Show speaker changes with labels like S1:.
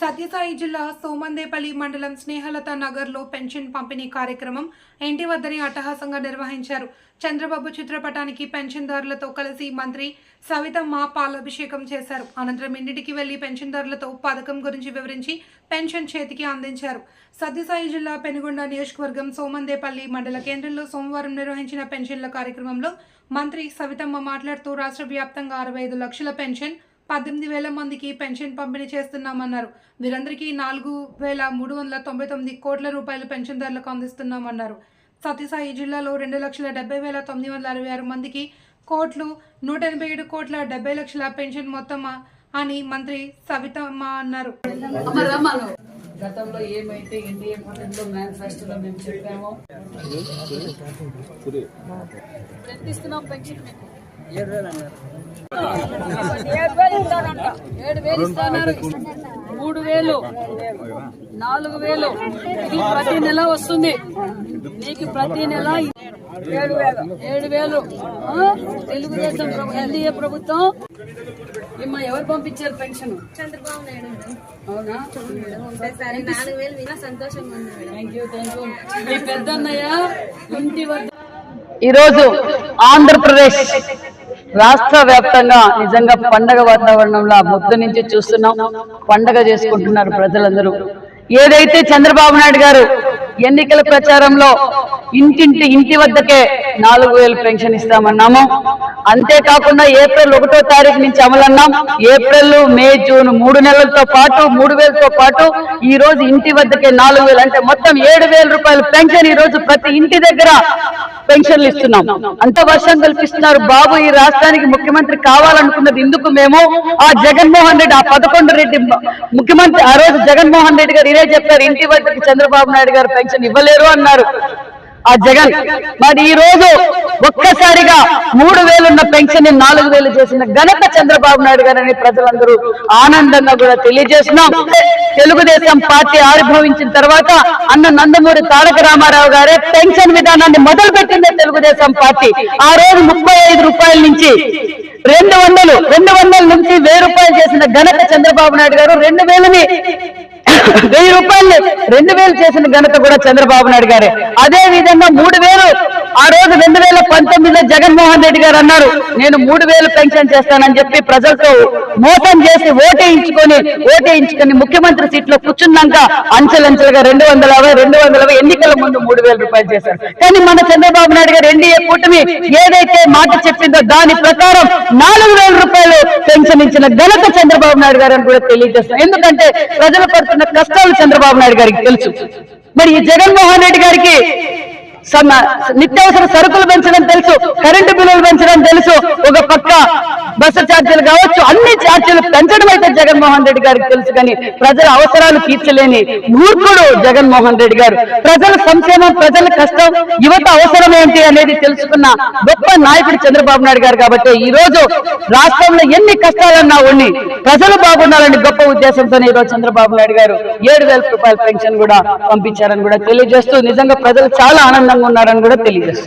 S1: సత్యసాయి జిల్లా సోమందేపల్లి మండలం స్నేహలత నగర్లో పెన్షన్ పంపిణీ కార్యక్రమం ఇంటి వద్దని అట్టహాసంగా నిర్వహించారు. చంద్రబాబు చిత్రపటానికి పెన్షన్దారులతో కలిసి మంత్రి సవితమ్మ పాలాభిషేకం చేశారు. అనంతరం ఇంటికి వెళ్ళి పెన్షన్దారులతో పథకం గురించి వివరించి పెన్షన్ చేతికి అందించారు. సత్యసాయి జిల్లా పెనుగొండ నియోజకవర్గం సోమందేపల్లి మండల కేంద్రంలో సోమవారం నిర్వహించిన పెన్షన్ల కార్యక్రమంలో మంత్రి సవితమ్మ మాట్లాడుతూ రాష్ట్ర వ్యాప్తంగా అరవై ఐదు లక్షల పెన్షన్ పద్దెనిమిది వేల మందికి పెన్షన్ పంపిణీ చేస్తున్నామన్నారు. వీరందరికీ నాలుగు వేల మూడు వందల తొంభై తొమ్మిది కోట్ల రూపాయలు పెన్షన్దారులకు అందిస్తున్నామన్నారు. సత్యసాయి జిల్లాలో రెండు లక్షల డెబ్బై వేల తొమ్మిది వందల అరవై ఆరు మందికి కోట్లు నూట ఎనభై ఏడు కోట్ల డెబ్బై లక్షల పెన్షన్ మొత్తం అని మంత్రి సవితమ్మ అన్నారు.
S2: గతంలో ఏమైతే ఎన్డీఏ కూటమిలో మేనిఫెస్టోలో మేము చెప్పామో ఎంత ఇస్తున్నాం పెన్షన్. ఏడు వేలు అన్నారు మూడు వేలు. నాలుగు వేలు. ఇది ప్రతి నెల వస్తుంది. నీకు ప్రతి నెల ఏడు వేలు. ఏడు వేలు. ఆ? తెలుగుదేశం ఎన్డీఏ ప్రభుత్వం. ఇమ్మ ఎవరు పంపించారు పెన్షన్?
S3: చంద్రబాబు నాయుడు మేడం
S2: అవునా?
S3: నాలుగు వేలు వినా సంతోషంగా ఉంది madam.
S2: Thank you thank you మీ పెద్దన్నయ్య ఇంటి వద్ద
S4: ఈరోజు ఆంధ్రప్రదేశ్ రాష్ట్ర వ్యాప్తంగా నిజంగా పండగ వాతావరణంలో ముద్దు నుంచి చూస్తున్నాం. పండగ చేసుకుంటున్నారు ప్రజలందరూ. ఏదైతే చంద్రబాబు నాయుడు గారు ఎన్నికల ప్రచారంలో ఇంటింటి ఇంటి వద్దకే నాలుగు వేలు పెన్షన్ ఇస్తామన్నాము అంతేకాకుండా ఏప్రిల్ ఒకటో తారీఖు నుంచి అమలన్నాం. ఏప్రిల్ మే జూన్ మూడు నెలలతో పాటు మూడు వేలతో పాటు ఈ రోజు ఇంటి వద్దకే నాలుగు వేలు అంటే మొత్తం ఏడు వేల పెన్షన్ ఈ రోజు ప్రతి ఇంటి దగ్గర పెన్షన్లు ఇస్తున్నాం. అంత వర్షం కల్పిస్తున్నారు బాబు ఈ రాష్ట్రానికి ముఖ్యమంత్రి కావాలనుకున్నది ఇందుకు మేము. ఆ జగన్మోహన్ రెడ్డి ఆ పదకొండు రెడ్డి ముఖ్యమంత్రి ఆ రోజు జగన్మోహన్ రెడ్డి గారు ఇదే చెప్పారు. ఇంటి వద్దకి చంద్రబాబు నాయుడు గారు పెన్షన్ ఇవ్వలేరు అన్నారు. ఆ జగన్. మరి ఈ రోజు ఒక్కసారిగా మూడు వేలున్న పెన్షన్ని నాలుగు వేలు చేసిన ఘనత చంద్రబాబు నాయుడు గారని ప్రజలందరూ ఆనందంగా కూడా తెలియజేస్తున్నాం. తెలుగుదేశం పార్టీ ఆవిర్భవించిన తర్వాత అన్న నందమూరి తారక రామారావు గారే పెన్షన్ విధానాన్ని మొదలు పెట్టిందే తెలుగుదేశం పార్టీ. ఆ రోజు ముప్పై ఐదు రూపాయల నుంచి రెండు వందలు రెండు వందల నుంచి వెయ్యి రూపాయలు చేసిన ఘనత చంద్రబాబు నాయుడు గారు రెండు వేలని వెయ్యి రూపాయలు రెండు వేలు చేసిన ఘనత కూడా చంద్రబాబు నాయుడు గారే. అదే విధంగా మూడు వేలు ఆ రోజు రెండు వేల పంతొమ్మిదిలో జగన్మోహన్ రెడ్డి గారు అన్నారు నేను మూడు వేలు పెన్షన్ చేస్తానని చెప్పి ప్రజలతో మోసం చేసి ఓటేయించుకొని ఓటేయించుకొని ముఖ్యమంత్రి సీట్లో కూర్చున్నాక అంచెలంచెలుగా రెండు వందల యాభై రెండు వందల ఎన్నికల ముందు మూడు వేల రూపాయలు చేశారు. కానీ మన చంద్రబాబు నాయుడు గారు ఎన్డీఏ కూటమి ఏదైతే మాట చెప్పిందో దాని ప్రకారం నాలుగు రూపాయలు పెన్షన్ ఇచ్చిన ఘనత చంద్రబాబు నాయుడు గారు అని కూడా తెలియజేస్తున్నాం. ఎందుకంటే ప్రజలు పడుతున్న కష్టాలు చంద్రబాబు నాయుడు గారికి తెలుసు. మరి ఈ జగన్మోహన్ రెడ్డి గారికి నిత్యావసర సరుకులు పెంచడం తెలుసు కరెంటు బిల్లులు పెంచడం తెలుసు. ఒక పక్క బస్సు ఛార్జీలు కావచ్చు అన్ని ఛార్జీలు పెంచడం అయితే జగన్మోహన్ రెడ్డి గారికి తెలుసు కానీ ప్రజల అవసరాలు తీర్చలేని మూర్ఖుడు జగన్మోహన్ రెడ్డి గారు. ప్రజల సంక్షేమం ప్రజల కష్టం యువత అవసరం ఏంటి అనేది తెలుసుకున్న గొప్ప నాయకుడు చంద్రబాబు నాయుడు గారు కాబట్టి ఈ రోజు రాష్ట్రంలో ఎన్ని కష్టాలన్నా ఉండి ప్రజలు బాగుండాలని గొప్ప ఉద్దేశంతో ఈ రోజు చంద్రబాబు నాయుడు గారు ఏడు వేల రూపాయల పెన్షన్ కూడా పంపించారని కూడా తెలియజేస్తూ నిజంగా ప్రజలు చాలా ఆనందంగా ఉన్నారని కూడా తెలియజేస్తారు